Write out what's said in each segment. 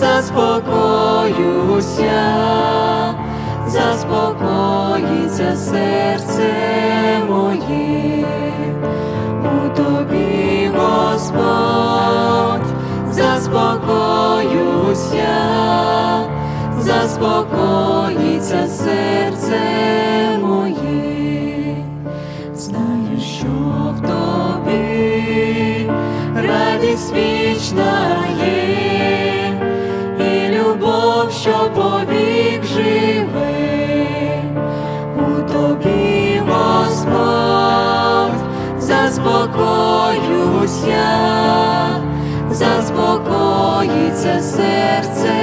заспокоюся, заспокоїться серце моє, у тобі, Господь, заспокоюся, заспокоїться серце моє, знаю, що в тобі радість вічна є, заспокоюся, заспокоїться серце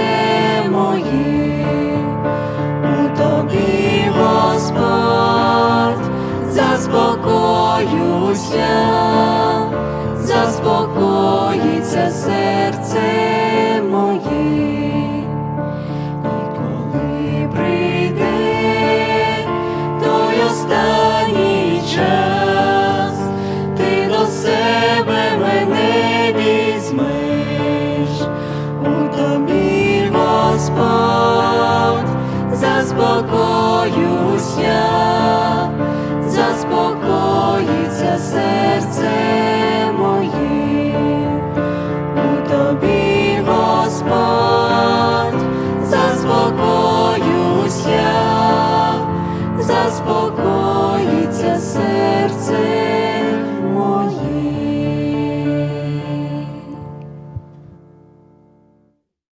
Спасся.